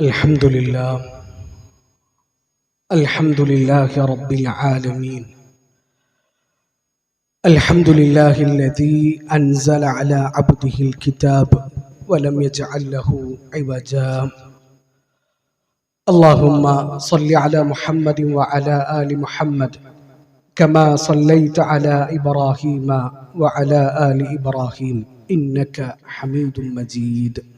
الحمد لله. الحمد لله رب العالمين. الحمد لله الذي أنزل على عبده الكتاب ولم يجعل له عوجا. اللهم صل على محمد وعلى آل محمد كما صليت على إبراهيم وعلى آل إبراهيم إنك حميد مجيد.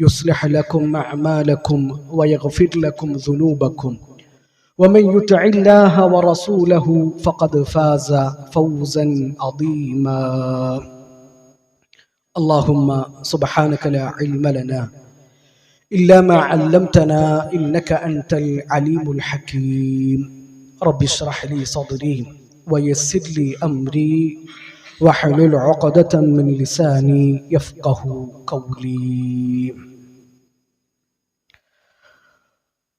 يصلح لكم أعمالكم ويغفر لكم ذنوبكم. ومن يطع الله ورسوله فقد فاز فوزا عظيما. اللهم سبحانك لا علم لنا إلا ما علمتنا إنك أنت العليم الحكيم. رب اشرح لي صدري ويسر لي أمري واحلل عقدة من لساني يفقه قولي.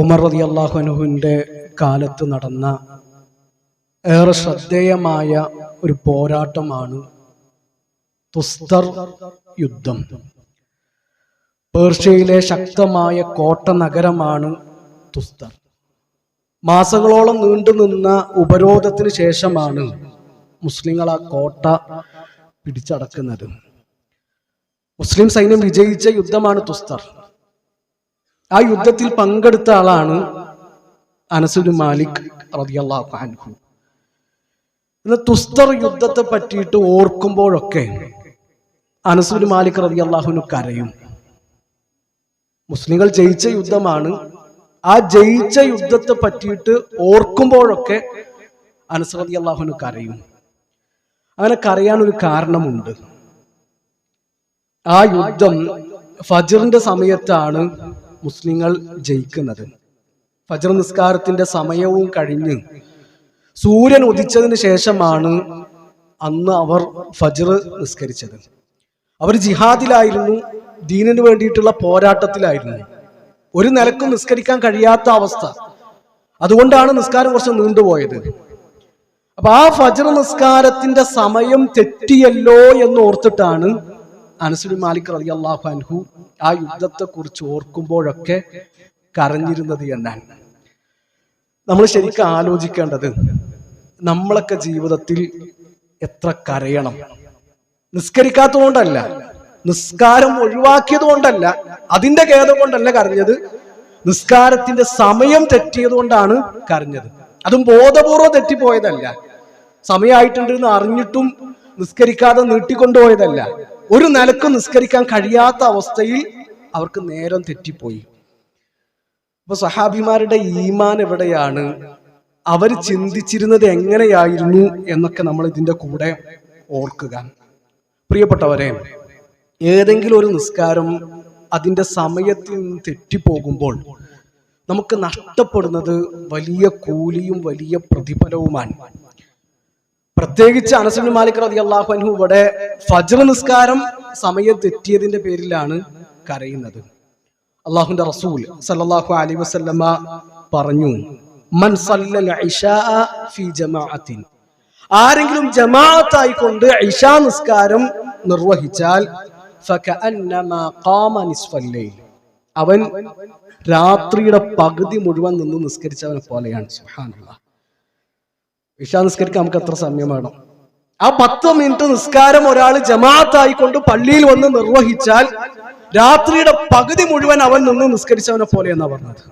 ഉമർ റതി അള്ളാഹുനുഹുവിന്റെ കാലത്ത് നടന്ന ഏറെ ശ്രദ്ധേയമായ ഒരു പോരാട്ടമാണ് തുസ്തർ യുദ്ധം. പേർഷ്യയിലെ ശക്തമായ കോട്ട നഗരമാണ് തുസ്തർ. മാസങ്ങളോളം നീണ്ടുനിന്ന ഉപരോധത്തിന് ശേഷമാണ് മുസ്ലിങ്ങൾ ആ കോട്ട പിടിച്ചടക്കുന്നത്. മുസ്ലിം സൈന്യം വിജയിച്ച യുദ്ധമാണ് തുസ്തർ. ആ യുദ്ധത്തിൽ പങ്കെടുത്ത ആളാണ് അനസുൽ മാലിക് ഇന്ന് തുസ്തർ യുദ്ധത്തെ പറ്റിയിട്ട് ഓർക്കുമ്പോഴൊക്കെ അനസുൽ മാലിക് റതി അള്ളാഹുനു കരയും. മുസ്ലിങ്ങൾ ജയിച്ച യുദ്ധമാണ്. ആ ജയിച്ച യുദ്ധത്തെ പറ്റിയിട്ട് ഓർക്കുമ്പോഴൊക്കെ അനസ് റതി അള്ളാഹുനു കരയും. അങ്ങനെ കരയാൻ ഒരു കാരണമുണ്ട്. ആ യുദ്ധം ഫജറിന്റെ സമയത്താണ് മുസ്ലിങ്ങൾ ജയിക്കുന്നത്. ഫജർ നിസ്കാരത്തിന്റെ സമയവും കഴിഞ്ഞ് സൂര്യൻ ഉദിച്ചതിന് ശേഷമാണ് അന്ന് അവർ ഫജർ നിസ്കരിച്ചത്. അവർ ജിഹാദിലായിരുന്നു ദീനിന് വേണ്ടിയിട്ടുള്ള പോരാട്ടത്തിലായിരുന്നു. ഒരു നിലക്കും നിസ്കരിക്കാൻ കഴിയാത്ത അവസ്ഥ. അതുകൊണ്ടാണ് നിസ്കാരം കുറച്ച് നീണ്ടുപോയത്. അപ്പൊ ആ ഫജർ നിസ്കാരത്തിന്റെ സമയം തെറ്റിയല്ലോ എന്ന് ഓർത്തിട്ടാണ് അനസുൽ മാലിക് അലി അള്ളാഹു അൻഹു ആ യുദ്ധത്തെ കുറിച്ച് ഓർക്കുമ്പോഴൊക്കെ കരഞ്ഞിരുന്നത് എന്നാണ്. നമ്മൾ ശരിക്കും ആലോചിക്കേണ്ടത് നമ്മളൊക്കെ ജീവിതത്തിൽ എത്ര കരയണം? നിസ്കരിക്കാത്തതുകൊണ്ടല്ല നിസ്കാരം ഒഴിവാക്കിയത് കൊണ്ടല്ല അതിന്റെ ഖേദം കൊണ്ടല്ല കരഞ്ഞത്. നിസ്കാരത്തിന്റെ സമയം തെറ്റിയത് കൊണ്ടാണ് കരഞ്ഞത്. അതും ബോധപൂർവം തെറ്റിപ്പോയതല്ല. സമയമായിട്ടുണ്ട് എന്ന് അറിഞ്ഞിട്ടും നിസ്കരിക്കാതെ നീട്ടിക്കൊണ്ടുപോയതല്ല. ഒരു നിലക്കും നിസ്കരിക്കാൻ കഴിയാത്ത അവസ്ഥയിൽ അവർക്ക് നേരം തെറ്റിപ്പോയി. അപ്പൊ സഹാബിമാരുടെ ഈമാൻ എവിടെയാണ്? അവർ ചിന്തിച്ചിരുന്നത് എങ്ങനെയായിരുന്നു എന്നൊക്കെ നമ്മൾ ഇതിന്റെ കൂടെ ഓർക്കുക. പ്രിയപ്പെട്ടവരെ ഏതെങ്കിലും ഒരു നിസ്കാരം അതിന്റെ സമയത്തിൽ നിന്ന് തെറ്റിപ്പോകുമ്പോൾ നമുക്ക് നഷ്ടപ്പെടുന്നത് വലിയ കൂലിയും വലിയ പ്രതിഫലവുമാണ്. പ്രത്യേകിച്ച് അനസുൽ മാലിക് റതി അള്ളാഹു അൻഹു ഇവിടെ ഫജ്ർ നിസ്കാരം സമയം തെറ്റിയതിന്റെ പേരിലാണ് കരയുന്നത്. അള്ളാഹുന്റെ റസൂൽ സല്ലാഹു അലി വസല്ലമ പറഞ്ഞു മൻ ഫീ ജമാഅത്തിൻ. ആരെങ്കിലും ജമാഅത്തായിക്കൊണ്ട് ഇഷാ നിസ്കാരം നിർവഹിച്ചാൽ. അവൻ രാത്രിയുടെ പകുതി മുഴുവൻ നിന്ന് നിസ്കരിച്ചവനെ പോലെയാണ് സുബ്ഹാനല്ലാഹ്. ഇഷാ നിസ്കരിക്കാൻ നമുക്ക് എത്ര സമയം വേണം? ആ പത്ത് മിനിറ്റ് നിസ്കാരം ഒരാൾ ജമാഅത്തായിക്കൊണ്ട് പള്ളിയിൽ വന്ന് നിർവഹിച്ചാൽ രാത്രിയുടെ പകുതി മുഴുവൻ അവൻ നിന്ന് നിസ്കരിച്ചവനെ പോലെ എന്നാ പറഞ്ഞത്.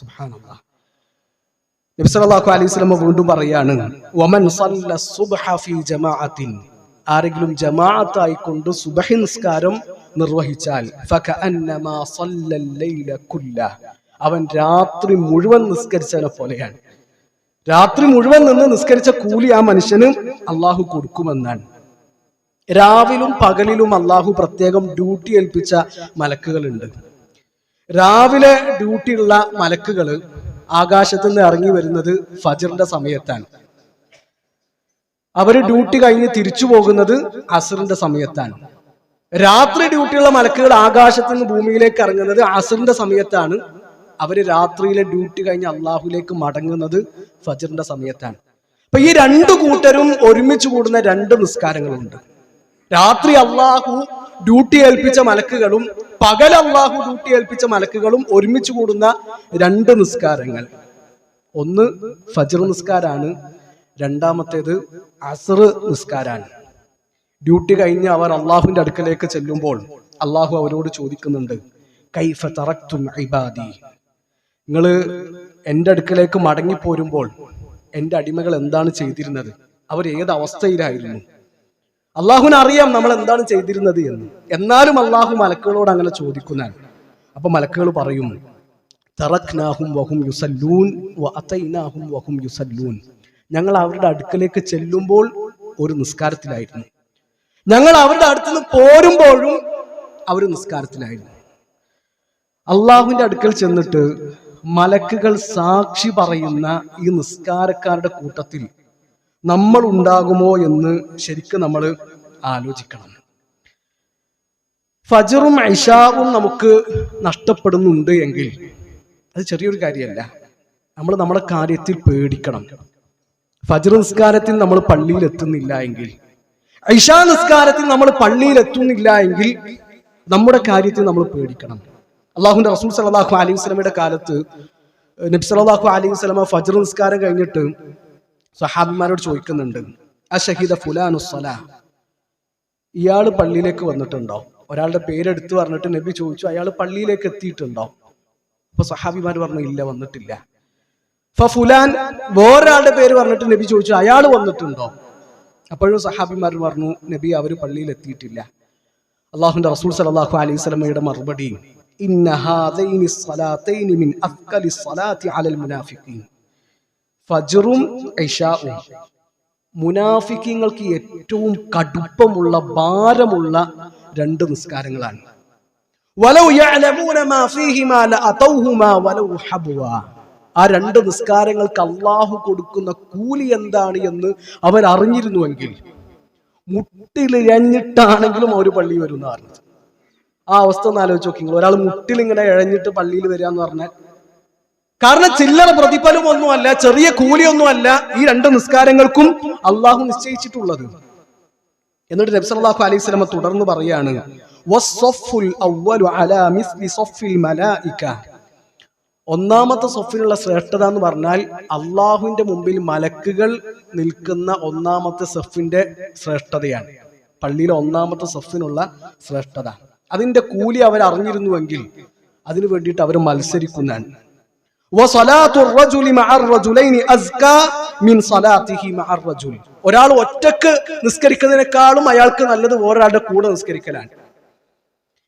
സുബ്ഹാനല്ലാഹ് നബി അലൈഹി വസല്ലം വീണ്ടും പറയാണ് വമൻ സല്ല സുബ്ഹ ഫീ ജമാഅത്തിൻ. ആരെങ്കിലും ജമാഅത്തായിക്കൊണ്ട് സുബഹി നിസ്കാരം നിർവഹിച്ചാൽ ഫകഅന്നമാ സല്ലൽ ലൈല കുല്ല. അവൻ രാത്രി മുഴുവൻ നിസ്കരിച്ചവനെ പോലെയാണ്. രാത്രി മുഴുവൻ നിന്ന് നിസ്കരിച്ച കൂലി ആ മനുഷ്യന് അള്ളാഹു കൊടുക്കുമെന്നാണ്. രാവിലും പകലിലും അള്ളാഹു പ്രത്യേകം ഡ്യൂട്ടി ഏൽപ്പിച്ച മലക്കുകളുണ്ട്. രാവിലെ ഡ്യൂട്ടിയുള്ള മലക്കുകൾ ആകാശത്ത് നിന്ന് ഇറങ്ങി വരുന്നത് ഫജറിന്റെ സമയത്താണ്. അവർ ഡ്യൂട്ടി കഴിഞ്ഞ് തിരിച്ചു പോകുന്നത് അസറിന്റെ സമയത്താണ്. രാത്രി ഡ്യൂട്ടിയുള്ള മലക്കുകൾ ആകാശത്ത് നിന്ന് ഭൂമിയിലേക്ക് ഇറങ്ങുന്നത് അസറിന്റെ സമയത്താണ്. അവർ രാത്രിയിലെ ഡ്യൂട്ടി കഴിഞ്ഞ് അള്ളാഹുലേക്ക് മടങ്ങുന്നത് ഫജറിന്റെ സമയത്താണ്. അപ്പൊ ഈ രണ്ട് കൂട്ടരും ഒരുമിച്ച് കൂടുന്ന രണ്ട് നിസ്കാരങ്ങളുണ്ട്. രാത്രി അള്ളാഹു ഡ്യൂട്ടി ഏൽപ്പിച്ച മലക്കുകളും പകൽ അള്ളാഹു ഡ്യൂട്ടി ഏൽപ്പിച്ച മലക്കുകളും ഒരുമിച്ച് കൂടുന്ന രണ്ട് നിസ്കാരങ്ങൾ. ഒന്ന് ഫജർ നിസ്കാരാണ് രണ്ടാമത്തേത് അസർ നിസ്കാരാണ്. ഡ്യൂട്ടി കഴിഞ്ഞ് അവർ അള്ളാഹുവിന്റെ അടുക്കലേക്ക് ചെല്ലുമ്പോൾ അള്ളാഹു അവരോട് ചോദിക്കുന്നുണ്ട് കൈഫ തറക്തും ഇബാദി? നിങ്ങൾ എന്റെ അടുക്കലേക്ക് മടങ്ങിപ്പോരുമ്പോൾ എന്റെ അടിമകൾ എന്താണ് ചെയ്തിരുന്നത്? അവർ ഏത് അവസ്ഥയിലായിരുന്നു? അള്ളാഹുവിന് അറിയാം നമ്മൾ എന്താണ് ചെയ്തിരുന്നത് എന്ന്. എന്നാലും അള്ളാഹു മലക്കുകളോട് അങ്ങനെ ചോദിക്കുന്നതാണ് അപ്പൊ മലക്കുകൾ പറയും വഹും യുസല്ലൂൻ വഅതൈനാഹും വഹും യുസല്ലൂൻ. ഞങ്ങൾ അവരുടെ അടുക്കലേക്ക് ചെല്ലുമ്പോൾ ഒരു നിസ്കാരത്തിലായിരുന്നു. ഞങ്ങൾ അവരുടെ അടുത്ത് നിന്ന് പോരുമ്പോഴും അവർ നിസ്കാരത്തിലായിരുന്നു. അള്ളാഹുവിന്റെ അടുക്കൽ ചെന്നിട്ട് മലക്കുകൾ സാക്ഷി പറയുന്ന ഈ നിസ്കാരക്കാരുടെ കൂട്ടത്തിൽ നമ്മൾ ഉണ്ടാകുമോ എന്ന് ശരിക്കും നമ്മൾ ആലോചിക്കണം. ഫജറും ഐഷാവും നമുക്ക് നഷ്ടപ്പെടുന്നുണ്ട് എങ്കിൽ അത് ചെറിയൊരു കാര്യമല്ല. നമ്മൾ നമ്മുടെ കാര്യത്തിൽ പേടിക്കണം. ഫജർ നിസ്കാരത്തിൽ നമ്മൾ പള്ളിയിൽ എത്തുന്നില്ല എങ്കിൽ ഐഷാ നിസ്കാരത്തിൽ നമ്മൾ പള്ളിയിൽ എത്തുന്നില്ല എങ്കിൽ നമ്മുടെ കാര്യത്തിൽ നമ്മൾ പേടിക്കണം. അള്ളാഹുന്റെ റസൂൽ സലാഹു അലൈഹി സ്വലമയുടെ കാലത്ത് നബി സലാഹു അലൈഹി സ്വലമ ഫജർ നിസ്കാരം കഴിഞ്ഞിട്ട് സഹാബിമാരോട് ചോദിക്കുന്നുണ്ട് ആ ഷഹീദ ഫുലാനു ഇയാൾ പള്ളിയിലേക്ക് വന്നിട്ടുണ്ടോ? ഒരാളുടെ പേരെടുത്ത് പറഞ്ഞിട്ട് നബി ചോദിച്ചു അയാൾ പള്ളിയിലേക്ക് എത്തിയിട്ടുണ്ടോ? അപ്പൊ സഹാബിമാർ പറഞ്ഞു ഇല്ല വന്നിട്ടില്ല. ഫുലാൻ വേറൊരാളുടെ പേര് പറഞ്ഞിട്ട് നബി ചോദിച്ചു അയാൾ വന്നിട്ടുണ്ടോ? അപ്പോഴും സഹാബിമാർ പറഞ്ഞു നബി അവർ പള്ളിയിൽ എത്തിയിട്ടില്ല അള്ളാഹുന്റെ റസൂൽ സലാഹു അലൈഹി സ്വലമയുടെ മറുപടി മിൻ അഫ്കലി സ്വലാത്തി അലൽ മുനാഫിഖീൻ. ഫജറും ഇഷാവും മുനാഫിക്കങ്ങൾക്ക് ഏറ്റവും കടുപ്പമുള്ള ഭാരമുള്ള രണ്ട് നിസ്കാരങ്ങളാണ്. ആ രണ്ട് നിസ്കാരങ്ങൾക്ക് അള്ളാഹു കൊടുക്കുന്ന കൂലി എന്താണ് എന്ന് അവർ അറിഞ്ഞിരുന്നുവെങ്കിൽ മുട്ടിലിഴഞ്ഞിട്ടാണെങ്കിലും അവർ പള്ളി വരുന്ന ആ അവസ്ഥ ഒന്ന് ആലോചിച്ച് നോക്കി ഒരാൾ മുട്ടിൽ ഇങ്ങനെ ഇഴഞ്ഞിട്ട് പള്ളിയിൽ വരിക എന്ന് പറഞ്ഞാൽ കാരണം ചില്ലറ പ്രതിഫലം ഒന്നുമല്ല ചെറിയ കൂലിയൊന്നുമല്ല ഈ രണ്ട് നിസ്കാരങ്ങൾക്കും അള്ളാഹു നിശ്ചയിച്ചിട്ടുള്ളത്. എന്നിട്ട് നബി സല്ലല്ലാഹു അലൈഹി വസല്ലം തുടർന്ന് പറയാണ് അലാ മിസ്ലി മലായിക. ഒന്നാമത്തെ സൊഫിനുള്ള ശ്രേഷ്ഠത എന്ന് പറഞ്ഞാൽ അള്ളാഹുവിന്റെ മുമ്പിൽ മലക്കുകൾ നിൽക്കുന്ന ഒന്നാമത്തെ സഫിന്റെ ശ്രേഷ്ഠതയാണ്. പള്ളിയിലെ ഒന്നാമത്തെ സഫിനുള്ള ശ്രേഷ്ഠത. അതിന്റെ കൂലി അവർ അറിഞ്ഞിരുന്നുവെങ്കിൽ അതിനു വേണ്ടിയിട്ട് അവർ മത്സരിക്കുന്നതാണ് ഒരാൾ ഒറ്റയ്ക്ക് നിസ്കരിക്കുന്നതിനേക്കാളും അയാൾക്ക് നല്ലത് ഒരാളുടെ കൂടെ നിസ്കരിക്കലാണ്.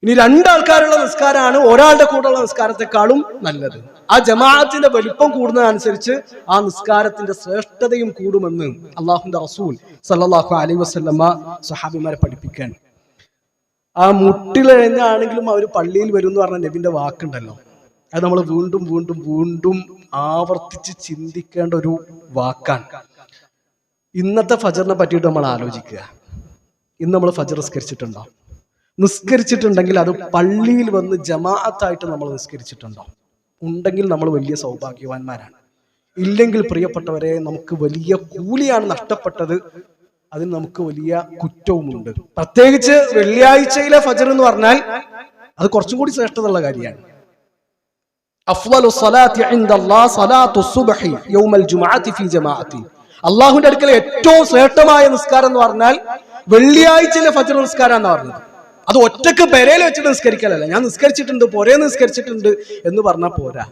ഇനി രണ്ടാൾക്കാരുള്ള നിസ്കാരമാണ് ഒരാളുടെ കൂടെയുള്ള നിസ്കാരത്തെക്കാളും നല്ലത്. ആ ജമാഅത്തിന്റെ വലിപ്പം കൂടുന്നതനുസരിച്ച് ആ നിസ്കാരത്തിന്റെ ശ്രേഷ്ഠതയും കൂടുമെന്ന് അള്ളാഹുന്റെ റസൂൽ സല്ലാഹു അലൈ വസ്ലമ്മ സഹാബിമാരെ പഠിപ്പിക്കാൻ ആ മുട്ടിലെഴഞ്ഞാണെങ്കിലും അവർ പള്ളിയിൽ വരും എന്ന് പറഞ്ഞ നബിന്റെ വാക്കുണ്ടല്ലോ. അത് നമ്മൾ വീണ്ടും വീണ്ടും വീണ്ടും ആവർത്തിച്ച് ചിന്തിക്കേണ്ട ഒരു വാക്കാണ്. ഇന്നത്തെ ഫജറിനെ പറ്റിയിട്ട് നമ്മൾ ആലോചിക്കുക. ഇന്ന് നമ്മൾ ഫജർ നിസ്കരിച്ചിട്ടുണ്ടോ? നിസ്കരിച്ചിട്ടുണ്ടെങ്കിൽ അത് പള്ളിയിൽ വന്ന് ജമാഅത്തായിട്ട് നമ്മൾ നിസ്കരിച്ചിട്ടുണ്ടോ? ഉണ്ടെങ്കിൽ നമ്മൾ വലിയ സൗഭാഗ്യവാന്മാരാണ്. ഇല്ലെങ്കിൽ പ്രിയപ്പെട്ടവരെ നമുക്ക് വലിയ കൂലിയാണ് നഷ്ടപ്പെട്ടത് അതിന് നമുക്ക് വലിയ കുറ്റവുമുണ്ട്. പ്രത്യേകിച്ച് വെള്ളിയാഴ്ചയിലെ ഫജർ എന്ന് പറഞ്ഞാൽ അത് കുറച്ചും കൂടി ശ്രേഷ്ഠതയുള്ള കാര്യമാണ്. അള്ളാഹുന്റെ അടുക്കൽ ഏറ്റവും ശ്രേഷ്ഠമായ നിസ്കാരം എന്ന് പറഞ്ഞാൽ വെള്ളിയാഴ്ചയിലെ ഫജർ നിസ്കാരം എന്ന് പറഞ്ഞത്. അത് ഒറ്റയ്ക്ക് പെരയിൽ വെച്ചിട്ട് നിസ്കരിക്കലല്ല. ഞാൻ നിസ്കരിച്ചിട്ടുണ്ട് പൊരേ നിസ്കരിച്ചിട്ടുണ്ട് എന്ന് പറഞ്ഞാൽ പോരാ.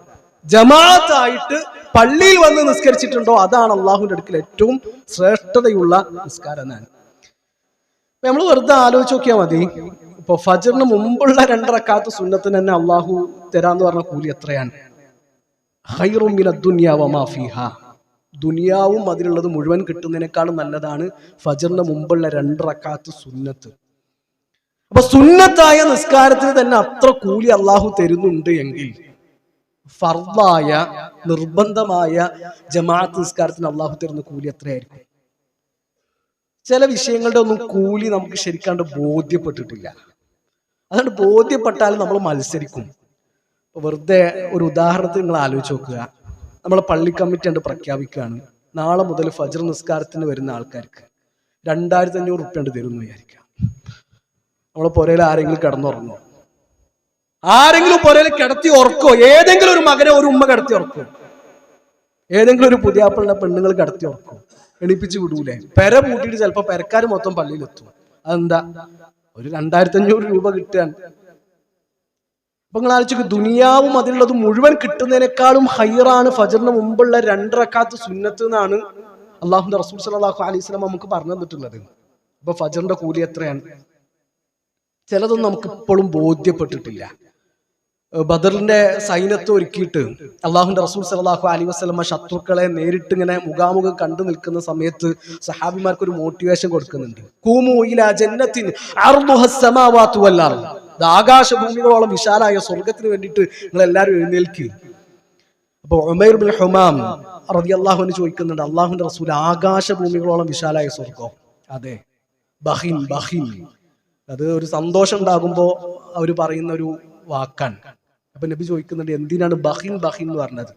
ജമാഅത്തായിട്ട് പള്ളിയിൽ വന്ന് നിസ്കരിച്ചിട്ടുണ്ടോ? അതാണ് അള്ളാഹുവിന്റെ അടുക്കൽ ഏറ്റവും ശ്രേഷ്ഠതയുള്ള നിസ്കാരം എന്നാണ്. നമ്മൾ വെറുതെ ആലോചിച്ച് നോക്കിയാൽ മതി. ഇപ്പൊ ഫജറിന് മുമ്പുള്ള രണ്ടറക്കാത്ത സുന്നത്തിന് തന്നെ അള്ളാഹു തരാന്ന് പറഞ്ഞ കൂലി എത്രയാണ്? ഖൈറും ദുനിയാവ. ദുനിയാവും അതിലുള്ളത് മുഴുവൻ കിട്ടുന്നതിനേക്കാളും നല്ലതാണ് ഫജറിന് മുമ്പുള്ള രണ്ടറക്കാത്ത് സുന്നത്ത്. അപ്പൊ സുന്നത്തായ നിസ്കാരത്തിന് തന്നെ അത്ര കൂലി അള്ളാഹു തരുന്നുണ്ട് എങ്കിൽ ഫർദായ നിർബന്ധമായ ജമാഅത്ത് നിസ്കാരത്തിന് അള്ളാഹു തരുന്ന കൂലി എത്രയായിരിക്കും? ചില വിഷയങ്ങളുടെ ഒന്നും കൂലി നമുക്ക് ശരിക്കാണ്ട് ബോധ്യപ്പെട്ടിട്ടില്ല. അതുകൊണ്ട് ബോധ്യപ്പെട്ടാൽ നമ്മൾ മത്സരിക്കും. വെറുതെ ഒരു ഉദാഹരണത്തിന് നിങ്ങൾ ആലോചിച്ച് നോക്കുക. നമ്മളെ പള്ളി കമ്മിറ്റി ഉണ്ട് പ്രഖ്യാപിക്കുകയാണ്. നാളെ മുതൽ ഫജർ നിസ്കാരത്തിന് വരുന്ന ആൾക്കാർക്ക് രണ്ടായിരത്തി അഞ്ഞൂറ് റുപ്യ ഉണ്ട് തരുമെന്ന് വിചാരിക്കാം നമ്മളെ പുരയിൽ ആരെങ്കിലും കിടന്നുറങ്ങോ ആരെങ്കിലും പുരയിൽ കിടത്തി ഉറക്കോ? ഏതെങ്കിലും ഒരു മകനെ ഒരു ഉമ്മ കിടത്തി ഉറക്കോ? ഏതെങ്കിലും ഒരു പുതിയാപ്പിളിനെ പെണ്ണുങ്ങൾ കിടത്തി ഉറക്കോ? എണീപ്പിച്ച് വിടൂലേ? പെര പൂട്ടിയിട്ട് ചിലപ്പോ പെരക്കാർ മൊത്തം പള്ളിയിലെത്തും. അതെന്താ? ഒരു രണ്ടായിരത്തി അഞ്ഞൂറ് രൂപ കിട്ടാൻ. അപ്പൊ നിങ്ങൾ ആലോചിക്കും ദുനിയാവും അതിലുള്ളത് മുഴുവൻ കിട്ടുന്നതിനേക്കാളും ഹൈറാണ് ഫജറിന് മുമ്പുള്ള രണ്ടരക്കാത്ത സുന്നത്ത് എന്നാണ് അള്ളാഹുന്റെ റസൂൽ സലാഹു അലൈഹി സ്വലം നമുക്ക് പറഞ്ഞു തന്നിട്ടുള്ളത്. അപ്പൊ ഫജറിന്റെ കൂലി എത്രയാണ്? ചിലതൊന്നും നമുക്ക് ഇപ്പോഴും ബോധ്യപ്പെട്ടിട്ടില്ല. ബദറിന്റെ സൈന്യത്തെ ഒരുക്കിയിട്ട് അള്ളാഹുന്റെ റസൂൽ സലാഹു അലി വസ്ലമ ശത്രുക്കളെ നേരിട്ട് ഇങ്ങനെ മുഖാമുഖം കണ്ടു നിൽക്കുന്ന സമയത്ത് സഹാബിമാർക്ക് ഒരു മോട്ടിവേഷൻ കൊടുക്കുന്നുണ്ട്. കൂമുയില ജന്നത്തിൻ ആകാശഭൂമികളോളം വിശാലായ സ്വർഗത്തിന് വേണ്ടിയിട്ട് നിങ്ങൾ എല്ലാവരും എഴുന്നേൽക്കുക അപ്പൊ ഉമൈർ ബിൻ ഹുമാം റതി അള്ളാഹുവിന് ചോദിക്കുന്നുണ്ട് അള്ളാഹുന്റെ റസൂൽ ആകാശഭൂമികളോളം വിശാലായ സ്വർഗം അതെ. ബഹിൻ ബഹിൻ. അത് ഒരു സന്തോഷം ഉണ്ടാകുമ്പോ അവർ പറയുന്ന ഒരു വാക്കാണ്. അപ്പൊ നബി ചോദിക്കുന്നുണ്ട് എന്തിനാണ് ബഹിൻ ബഹിൻ എന്ന് പറഞ്ഞത്?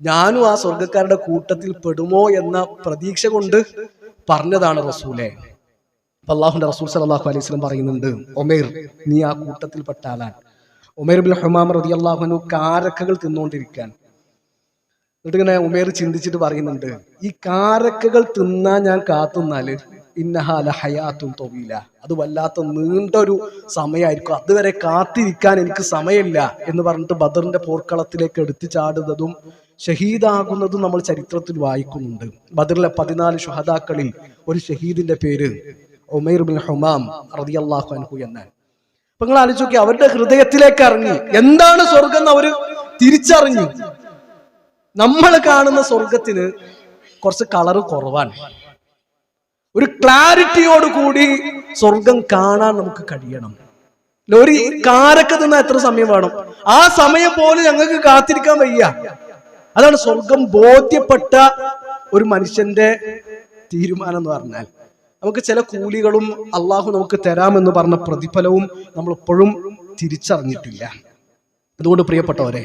ഞാനും ആ സ്വർഗക്കാരുടെ കൂട്ടത്തിൽ പെടുമോ എന്ന പ്രതീക്ഷ കൊണ്ട് പറഞ്ഞതാണ് റസൂലെ. അള്ളാഹുന്റെ റസൂൽ സലാഹു അലൈഹി സ്വലം പറയുന്നുണ്ട് ഒമേർ നീ ആ കൂട്ടത്തിൽ പെട്ടാലാൻ ഒമേർ ബിൻ ഹുമാം റതി അള്ളാഹുനു കാരക്കകൾ തിന്നുകൊണ്ടിരിക്കാൻ എന്നിട്ട് ഇങ്ങനെ ഉമേർ ചിന്തിച്ചിട്ട് പറയുന്നുണ്ട് ഈ കാരക്കകൾ തിന്നാൻ ഞാൻ കാത്തുന്നാൽ ഇന്നഹാല ഹയാത്തും തൊവീല. അത് വല്ലാത്ത നീണ്ടൊരു സമയമായിരിക്കും അതുവരെ കാത്തിരിക്കാൻ എനിക്ക് സമയമില്ല എന്ന് പറഞ്ഞിട്ട് ബദറിന്റെ പോർക്കളത്തിലേക്ക് എടുത്തു ചാടുന്നതും ഷഹീദാകുന്നതും നമ്മൾ ചരിത്രത്തിൽ വായിക്കുന്നുണ്ട്. ബദറിലെ പതിനാല് ഷുഹദാക്കളിൽ ഒരു ഷഹീദിന്റെ പേര് ഉമൈർ ബിൻ ഹുമാം റതി അള്ളാഹു അൻഹു എന്നാണ് അപ്പൊ നിങ്ങൾ ആലോചിച്ച് നോക്കി അവരുടെ ഹൃദയത്തിലേക്ക് ഇറങ്ങി. എന്താണ് സ്വർഗം എന്ന് അവർ തിരിച്ചറിഞ്ഞു. നമ്മൾ കാണുന്ന സ്വർഗത്തിന് കുറച്ച് കളറ് കുറവാണ്. ഒരു ക്ലാരിറ്റിയോട് കൂടി സ്വർഗം കാണാൻ നമുക്ക് കഴിയണം. ഒരു കാരക്ക തിന്ന എത്ര സമയം വേണം? ആ സമയം പോലും ഞങ്ങൾക്ക് കാത്തിരിക്കാൻ വയ്യ. അതാണ് സ്വർഗം ബോധ്യപ്പെട്ട ഒരു മനുഷ്യന്റെ തീരുമാനം എന്ന് പറഞ്ഞാൽ. നമുക്ക് ചില കൂലികളും അള്ളാഹു നമുക്ക് തരാമെന്ന് പറഞ്ഞ പ്രതിഫലവും നമ്മൾ ഇപ്പോഴും തിരിച്ചറിഞ്ഞിട്ടില്ല. അതുകൊണ്ട് പ്രിയപ്പെട്ടവരെ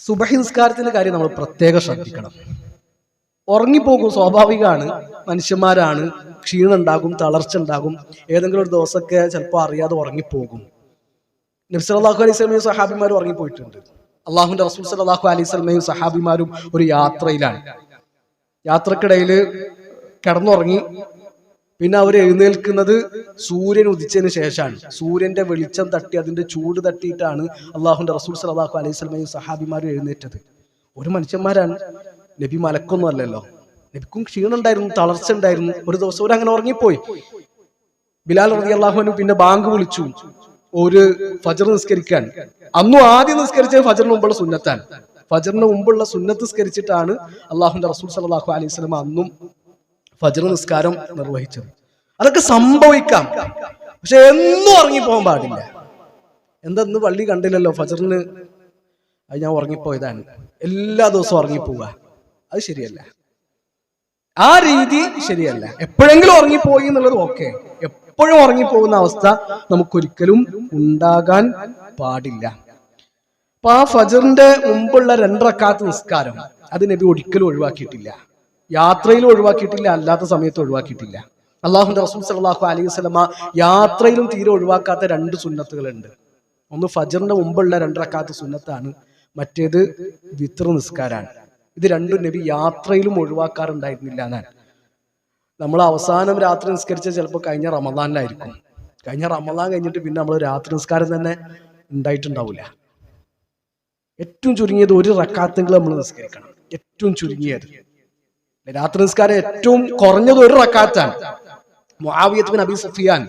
സുബഹി നിസ്കാരത്തിന്റെ കാര്യം നമ്മൾ പ്രത്യേകം ശ്രദ്ധിക്കണം. ഉറങ്ങിപ്പോകും സ്വാഭാവികമാണ്. മനുഷ്യന്മാരാണ് ക്ഷീണം ഉണ്ടാകും തളർച്ച ഉണ്ടാകും ഏതെങ്കിലും ഒരു ദിവസമൊക്കെ ചിലപ്പോൾ അറിയാതെ ഉറങ്ങിപ്പോകും. നബ്സലാഹു അലൈഹി സ്വലമയും സഹാബിമാരും ഉറങ്ങിപ്പോയിട്ടുണ്ട്. അള്ളാഹുന്റെ റസൂൽ സലാഹു അലൈഹി സ്വലമയും സഹാബിമാരും ഒരു യാത്രയിലാണ്. യാത്രക്കിടയിൽ കിടന്നുറങ്ങി പിന്നെ അവർ എഴുന്നേൽക്കുന്നത് സൂര്യൻ ഉദിച്ചതിന് ശേഷമാണ്. സൂര്യന്റെ വെളിച്ചം തട്ടി അതിന്റെ ചൂട് തട്ടിയിട്ടാണ് അള്ളാഹുന്റെ റസൂൽ സലാഹു അലൈഹി സ്വലമയും സഹാബിമാരും എഴുന്നേറ്റത്. ഒരു മനുഷ്യന്മാരാണ് നബി മലക്കൊന്നും അല്ലല്ലോ. നബിക്കും ക്ഷീണുണ്ടായിരുന്നു തളർച്ച ഉണ്ടായിരുന്നു. ഒരു ദിവസം ഒരു അങ്ങനെ ഉറങ്ങിപ്പോയി. ബിലാൽ റതി അള്ളാഹുവിന് പിന്നെ ബാങ്ക് വിളിച്ചു. ഒരു ഫജർ നിസ്കരിക്കാൻ. അന്നും ആദ്യം നിസ്കരിച്ച ഫജറിന് മുമ്പുള്ള സുന്നത്താൻ ഫജറിന് മുമ്പുള്ള സുന്നത്ത് നിസ്കരിച്ചിട്ടാണ് അള്ളാഹുന്റെ റസൂൽ സലാഹു അലൈഹി സ്വലം അന്നും ഫജർ നിസ്കാരം നിർവഹിച്ചത്. അതൊക്കെ സംഭവിക്കാം. പക്ഷെ എന്നും ഉറങ്ങിപ്പോകാൻ പാടില്ല. എന്താ ഇന്ന് പള്ളി കണ്ടില്ലല്ലോ ഫജറിന്? അത് ഞാൻ ഉറങ്ങിപ്പോയതാണ്. എല്ലാ ദിവസവും ഉറങ്ങിപ്പോവുക. അത് ശരിയല്ല. ആ രീതി ശരിയല്ല. എപ്പോഴെങ്കിലും ഉറങ്ങിപ്പോയി എന്നുള്ളത് ഓക്കെ. എപ്പോഴും ഉറങ്ങിപ്പോകുന്ന അവസ്ഥ നമുക്കൊരിക്കലും ഉണ്ടാകാൻ പാടില്ല. അപ്പൊ ആ ഫജറിന്റെ മുമ്പുള്ള രണ്ടറക്കാത്ത നിസ്കാരം അത് നബി ഒരിക്കലും ഒഴിവാക്കിയിട്ടില്ല. യാത്രയിൽ ഒഴിവാക്കിയിട്ടില്ല അല്ലാത്ത സമയത്ത് ഒഴിവാക്കിയിട്ടില്ല. അള്ളാഹുന്റെ റസൂൽ സലാഹു അലൈഹി വസല്ലമ യാത്രയിലും തീരെ ഒഴിവാക്കാത്ത രണ്ട് സുന്നത്തുകളുണ്ട്. ഒന്ന് ഫജറിന്റെ മുമ്പുള്ള രണ്ട് റക്കാത്ത സുന്നത്താണ് മറ്റേത് വിത്ര നിസ്കാരാണ്. ഇത് രണ്ടും നബി യാത്രയിലും ഒഴിവാക്കാറുണ്ടായിരുന്നില്ല ഞാൻ നമ്മൾ അവസാനം രാത്രി നിസ്കരിച്ച ചിലപ്പോൾ കഴിഞ്ഞ റമദാനിലായിരിക്കും. കഴിഞ്ഞ റമദാൻ കഴിഞ്ഞിട്ട് പിന്നെ നമ്മൾ രാത്രി നിസ്കാരം തന്നെ ഉണ്ടായിട്ടുണ്ടാവില്ല. ഏറ്റവും ചുരുങ്ങിയത് ഒരു റക്കാത്തെങ്കിലും നമ്മൾ നിസ്കരിക്കണം. ഏറ്റവും ചുരുങ്ങിയത്. രാത്രി നിസ്കാരം ഏറ്റവും കുറഞ്ഞത് ഒരു റക്കാത്താണ്. മുആവിയത്ത് അബി സുഫിയാൻ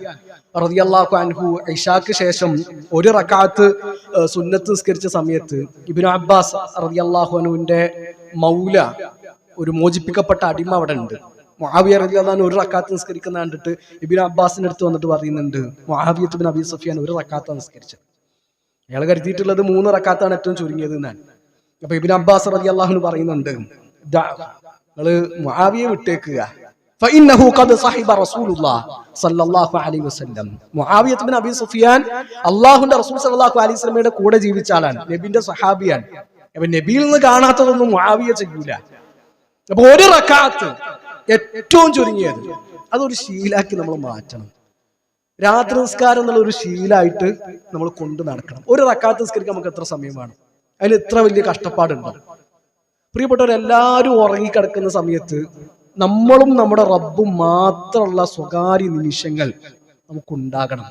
റളിയല്ലാഹു അൻഹു ഇഷാക്ക് ശേഷം ഒരു റക്കാത്ത് സുന്നത്ത് നിസ്കരിച്ച സമയത്ത് ഇബ്നു അബ്ബാസ് റളിയല്ലാഹു അൻഹുവിന്റെ മൗല ഒരു മോചിപ്പിക്കപ്പെട്ട അടിമ അവിടെ ഉണ്ട്. മുആവിയ റളിയല്ലാഹു അൻഹു ഒരു റക്കാത്ത് നിസ്കരിക്കുന്ന കണ്ടിട്ട് ഇബ്നു അബ്ബാസിന്റെ അടുത്ത് വന്നിട്ട് പറയുന്നുണ്ട് മുആവിയ ബിൻ അബി സുഫിയാൻ ഒരു റക്കാത്താണ് നിസ്കരിച്ചത്. അയാൾ കരുതിയിട്ടുള്ളത് മൂന്ന് റക്കാത്താണ് ഏറ്റവും ചുരുങ്ങിയത് എന്നാണ്. അപ്പൊ ഇബിൻ അബ്ബാസ് റതി അള്ളാഹുന് പറയുന്നുണ്ട് "ദാ, നിങ്ങൾ മുആവിയെ വിട്ടേക്കുക فإنه قد صحب رسول الله صلى الله عليه وسلم മുആവിയത്ത് ബിൻ അബി സുഫിയാൻ അള്ളാഹുന്റെ റസൂൽ സല്ലല്ലാഹു അലൈഹി വസല്ലമയുടെ കൂടെ ജീവിച്ച ആളാണ് നബിന്റെ സഹാബിയാണ് അപ്പൊ നബിയിൽ നിന്ന് കാണാത്തതൊന്നും മുആവിയ ചെയ്യൂല അപ്പൊ ഒരു റക്കാത്ത് ഏറ്റവും ചുരുങ്ങിയത് അതൊരു ശീലാക്കി നമ്മൾ മാറ്റണം രാത്രി നിസ്കാരം എന്നുള്ള ഒരു ശീലമായിട്ട് നമ്മൾ കൊണ്ടു നടക്കണം ഒരു റക്കാത്ത് നിസ്കരിക്കാൻ നമുക്ക് എത്ര സമയം വേണം അതിന് എത്ര വലിയ കഷ്ടപ്പാടുണ്ടോ പ്രിയപ്പെട്ടവരെല്ലാവരും ഉറങ്ങിക്കിടക്കുന്ന സമയത്ത് നമ്മളും നമ്മുടെ റബ്ബും മാത്രമുള്ള സ്വകാര്യ നിമിഷങ്ങൾ നമുക്കുണ്ടാകണം.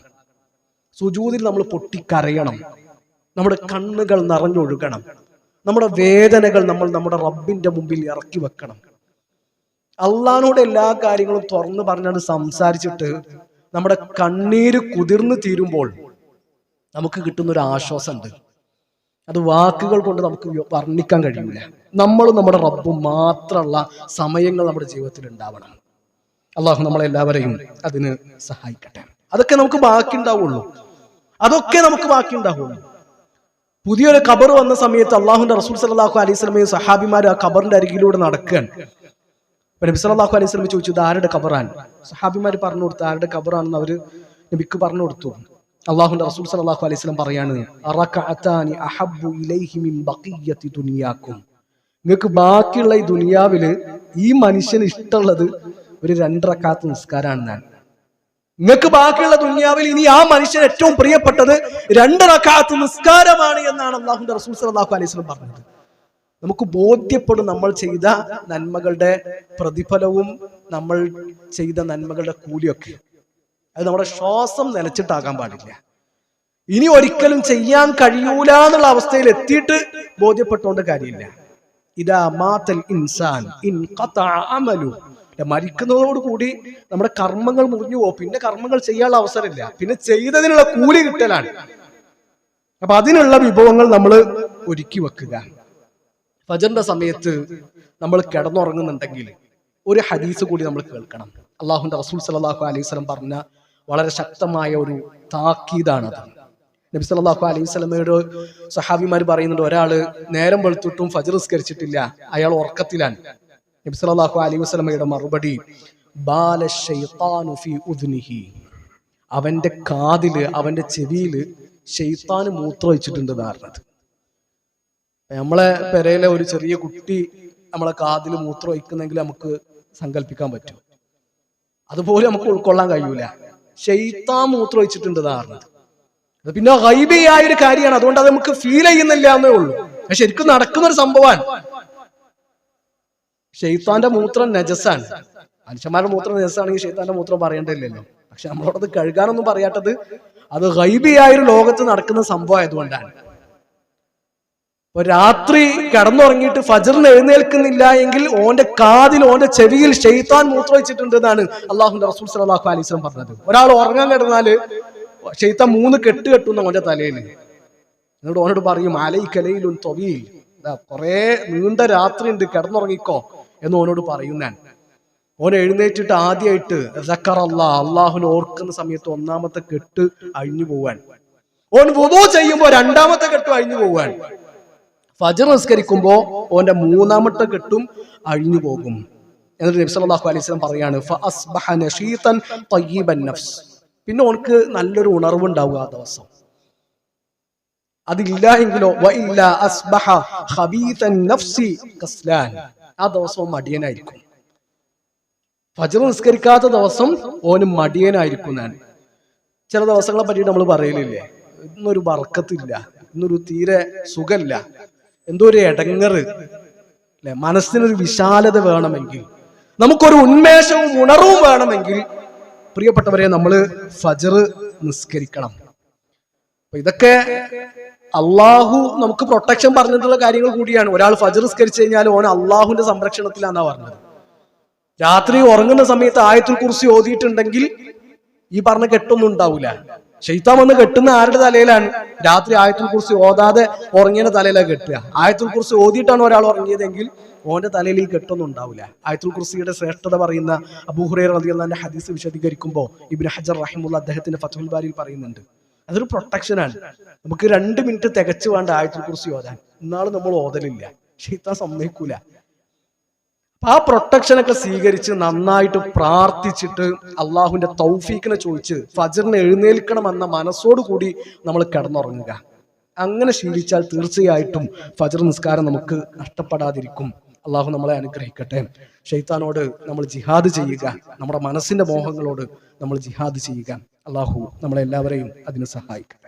സുജൂതിൽ നമ്മൾ പൊട്ടിക്കരയണം. നമ്മുടെ കണ്ണുകൾ നിറഞ്ഞൊഴുകണം. നമ്മുടെ വേദനകൾ നമ്മൾ നമ്മുടെ റബ്ബിന്റെ മുമ്പിൽ ഇറക്കി വെക്കണം. അള്ളഹാനോട് എല്ലാ കാര്യങ്ങളും തുറന്നു പറഞ്ഞാണ് സംസാരിച്ചിട്ട് നമ്മുടെ കണ്ണീര് കുതിർന്നു തീരുമ്പോൾ നമുക്ക് കിട്ടുന്ന ഒരു ആശ്വാസമുണ്ട്. അത് വാക്കുകൾ കൊണ്ട് നമുക്ക് വർണിക്കാൻ കഴിയില്ല നമ്മളും നമ്മുടെ റബ്ബും മാത്രമുള്ള സമയങ്ങൾ നമ്മുടെ ജീവിതത്തിൽ ഉണ്ടാവണം. അള്ളാഹു നമ്മളെല്ലാവരെയും അതിന് സഹായിക്കട്ടെ. അതൊക്കെ നമുക്ക് ബാക്കി ഉണ്ടാവുള്ളൂ. അതൊക്കെ നമുക്ക് ബാക്കി ഉണ്ടാവുള്ളൂ. പുതിയൊരു ഖബർ വന്ന സമയത്ത് അള്ളാഹുന്റെ റസൂൽ സലാഹു അലൈഹി സ്വലമയും സഹാബിമാർ ആ ഖബറിന്റെ അരികിലൂടെ നടക്കുകയാണ്. നബി സലാഹു അലൈഹി വസല്ലം ചോദിച്ചു ഇത് ആരുടെ ഖബറാണ്? സഹാബിമാർ പറഞ്ഞു കൊടുത്തു ആരുടെ ഖബറാണെന്ന് അവർ നബിക്ക് പറഞ്ഞു കൊടുത്തു. അള്ളാഹുന്റെ റസൂൽ സല്ലല്ലാഹു അലൈഹി വസല്ലം പറയാണ് നിങ്ങൾക്ക് ബാക്കിയുള്ള ഈ ദുനിയാവിൽ ഈ മനുഷ്യന് ഇഷ്ടമുള്ളത് ഒരു രണ്ടറക്കാത്ത നിസ്കാരമാണ് ഞാൻ. നിങ്ങൾക്ക് ബാക്കിയുള്ള ദുനിയാവിൽ ഇനി ആ മനുഷ്യൻ ഏറ്റവും പ്രിയപ്പെട്ടത് രണ്ടറക്കാത്ത നിസ്കാരമാണ് എന്നാണ് അള്ളാഹുന്റെ റസൂൽ സല്ലല്ലാഹു അലൈഹി പറഞ്ഞത്. നമുക്ക് ബോധ്യപ്പെടും നമ്മൾ ചെയ്ത നന്മകളുടെ പ്രതിഫലവും നമ്മൾ ചെയ്ത നന്മകളുടെ കൂലിയൊക്കെ. അത് നമ്മുടെ ശ്വാസം നിലച്ചിട്ടാകാൻ പാടില്ല. ഇനി ഒരിക്കലും ചെയ്യാൻ കഴിയൂല എന്നുള്ള അവസ്ഥയിൽ എത്തിയിട്ട് ബോധ്യപ്പെട്ടുകൊണ്ട് കാര്യമില്ല. ഇതാ ഇൻസാൻ ഇൻ അമലു. മരിക്കുന്നതോടുകൂടി നമ്മുടെ കർമ്മങ്ങൾ മുറിഞ്ഞു പോകും. പിന്നെ കർമ്മങ്ങൾ ചെയ്യാനുള്ള അവസരമില്ല. പിന്നെ ചെയ്തതിനുള്ള കൂലി കിട്ടലാണ്. അപ്പൊ അതിനുള്ള വിഭവങ്ങൾ നമ്മൾ ഒരുക്കി വെക്കുക. ഫജറിന്റെ സമയത്ത് നമ്മൾ കിടന്നുറങ്ങുന്നുണ്ടെങ്കിൽ ഒരു ഹദീസ് കൂടി നമ്മൾ കേൾക്കണം. അള്ളാഹുന്റെ റസൂൽ സലാഹു അലൈഹി സ്വലം പറഞ്ഞ വളരെ ശക്തമായ ഒരു താക്കീതാണ് താക്കീതാണത്. നബി സല്ലല്ലാഹു അലൈഹി സ്വലമയുടെ സഹാബിമാർ പറയുന്നുണ്ട് ഒരാൾ നേരം വെളുത്തിട്ടും ഫജർ നിസ്കരിച്ചിട്ടില്ല അയാൾ ഉറക്കത്തിലാണ്. നബി സല്ലല്ലാഹു അലൈഹി വസ്ലമയുടെ മറുപടി അവന്റെ കാതിൽ അവന്റെ ചെവിയിൽ ഷെയ്ത്താന് മൂത്ര വെച്ചിട്ടുണ്ട് ധാരണത് നമ്മളെ പെരയിലെ ഒരു ചെറിയ കുട്ടി നമ്മളെ കാതിൽ മൂത്ര ഒഴിക്കുന്നെങ്കിൽ നമുക്ക് സങ്കല്പിക്കാൻ പറ്റും. അതുപോലെ നമുക്ക് ഉൾക്കൊള്ളാൻ കഴിയൂല. ഷെയ്ത്താൻ മൂത്ര ഒഴിച്ചിട്ടുണ്ട് പറഞ്ഞത്. അത് പിന്നെ ഗൈബിയായ ഒരു കാര്യമാണ്. അതുകൊണ്ട് അത് നമുക്ക് ഫീൽ ചെയ്യുന്നില്ല എന്നേ ഉള്ളൂ. പക്ഷെ ശരിക്കും നടക്കുന്ന ഒരു സംഭവമാണ്. ഷെയ്ത്താന്റെ മൂത്രം നജസാണ് മനുഷ്യന്മാരുടെ മൂത്രം നജസാണെങ്കിൽ ഷെയ്ത്താന്റെ മൂത്രം പറയേണ്ടതില്ലല്ലോ. പക്ഷെ നമ്മളോടത് കഴുകാനൊന്നും പറയാത്തത് അത് ഗൈബിയായ ഒരു ലോകത്ത് നടക്കുന്ന സംഭവം ആയതുകൊണ്ടാണ് രാത്രി കിടന്നുറങ്ങിയിട്ട് ഫജറിന് എഴുന്നേൽക്കുന്നില്ല എങ്കിൽ ഓന്റെ കാതിൽ ഓന്റെ ചെവിയിൽ ഷെയ്ത്താൻ മൂത്രവെച്ചിട്ടുണ്ട് എന്നാണ് അള്ളാഹുന്റെ റസൂൽ സലാഹു അലൈസ്ലം പറഞ്ഞത്. ഒരാൾ ഉറങ്ങാൻ കിടന്നാൽ ഷെയ്ത്താൻ മൂന്ന് കെട്ട് കെട്ടുന്ന ഓന്റെ തലയിൽ എന്നിട്ട് ഓനോട് പറയും അലൈ കലയിലും തൊവിയിൽ കൊറേ നീണ്ട രാത്രി ഉണ്ട് കിടന്നുറങ്ങിക്കോ. എന്ന് ഓനോട് പറയും ഞാൻ. ഓൻ എഴുന്നേറ്റിട്ട് ആദ്യമായിട്ട് അള്ളാഹുനെ ഓർക്കുന്ന സമയത്ത് ഒന്നാമത്തെ കെട്ട് അഴിഞ്ഞു പോവാൻ. ഓൻ വുദൂ ചെയ്യുമ്പോ രണ്ടാമത്തെ കെട്ട് അഴിഞ്ഞു പോവാൻ. ഫജർ നിസ്കരിക്കുമ്പോ ഓന്റെ മൂന്നാമത്തെ കെട്ടും അഴിഞ്ഞു പോകും. എന്നിട്ട് നബി സല്ലല്ലാഹു അലൈഹി സ്വലം പറയാണ് പിന്നെ ഓനക്ക് നല്ലൊരു ഉണർവുണ്ടാവുക ആ ദിവസം. അതില്ല എങ്കിലോ ആ ദിവസം മടിയനായിരിക്കും. ഫജർ നിസ്കരിക്കാത്ത ദിവസം ഓന് മടിയനായിരിക്കും ഞാൻ. ചില ദിവസങ്ങളെ പറ്റിയിട്ട് നമ്മൾ പറയലില്ലേ? ഇന്നൊരു വർക്കത്തില്ല ഇന്നൊരു തീരെ സുഖല്ല എന്തോ ഒരു ഇടങ്ങറ് അല്ലെ? മനസ്സിനൊരു വിശാലത വേണമെങ്കിൽ നമുക്കൊരു ഉന്മേഷവും ഉണർവും വേണമെങ്കിൽ പ്രിയപ്പെട്ടവരെ നമ്മൾ ഫജർ നിസ്കരിക്കണം. അപ്പൊ ഇതൊക്കെ അള്ളാഹു നമുക്ക് പ്രൊട്ടക്ഷൻ പറഞ്ഞിട്ടുള്ള കാര്യങ്ങൾ കൂടിയാണ്. ഒരാൾ ഫജർ നിസ്കരിച്ചു കഴിഞ്ഞാൽ ഓൻ അള്ളാഹുവിന്റെ സംരക്ഷണത്തിലാന്നാ പറഞ്ഞത്. രാത്രി ഉറങ്ങുന്ന സമയത്ത് ആയത്തിൽ കുറിച്ച് ഓതിയിട്ടുണ്ടെങ്കിൽ ഈ പറഞ്ഞ കെട്ടൊന്നും ഉണ്ടാവില്ല ഷെയ്ത്താൻ വന്ന് കെട്ടുന്ന ആരുടെ തലയിലാണ്? രാത്രി ആയത്തിൽ കുറിച്ച് ഓതാതെ ഉറങ്ങിയ തലയിലാണ് കെട്ടുക. ആയത്തിൽ കുറിച്ച് ഓതിയിട്ടാണ് ഒരാൾ ഉറങ്ങിയതെങ്കിൽ ഓന്റെ തലയിൽ ഈ കെട്ടൊന്നും ഉണ്ടാവില്ല. ആയത്തുൽ കുർസിയുടെ ശ്രേഷ്ഠത പറയുന്ന അബൂഹുറൈർ റളിയല്ലാഹുവിന്റെ ഹദീസ് വിശദീകരിക്കുമ്പോൾ ഇബ്നു ഹജർ റഹിമുള്ള അദ്ദേഹത്തിന്റെ ഫത്തുൽ ബാരിയിൽ പറയുന്നുണ്ട്. അതൊരു പ്രൊട്ടക്ഷനാണ് നമുക്ക് രണ്ട് മിനിറ്റ് തികച്ചു വേണ്ട ആയത്തുൽ കുർസി ഓതാൻ. ഇന്നാൾ നമ്മൾ ഓതലില്ല. ഷീത്ത സമ്മതിക്കൂല. ആ പ്രൊട്ടക്ഷനൊക്കെ സ്വീകരിച്ച് നന്നായിട്ട് പ്രാർത്ഥിച്ചിട്ട് അള്ളാഹുവിന്റെ തൗഫീഖിനെ ചോദിച്ച് ഫജറിനെ എഴുന്നേൽക്കണം എന്ന മനസ്സോടുകൂടി നമ്മൾ കിടന്നുറങ്ങുക. അങ്ങനെ ശീലിച്ചാൽ തീർച്ചയായിട്ടും ഫജർ നിസ്കാരം നമുക്ക് നഷ്ടപ്പെടാതിരിക്കും. അള്ളാഹു നമ്മളെ അനുഗ്രഹിക്കട്ടെ. ഷെയ്ത്താനോട് നമ്മൾ ജിഹാദ് ചെയ്യുക. നമ്മുടെ മനസ്സിന്റെ മോഹങ്ങളോട് നമ്മൾ ജിഹാദ് ചെയ്യുക. അള്ളാഹു നമ്മളെല്ലാവരെയും അതിന് സഹായിക്കും.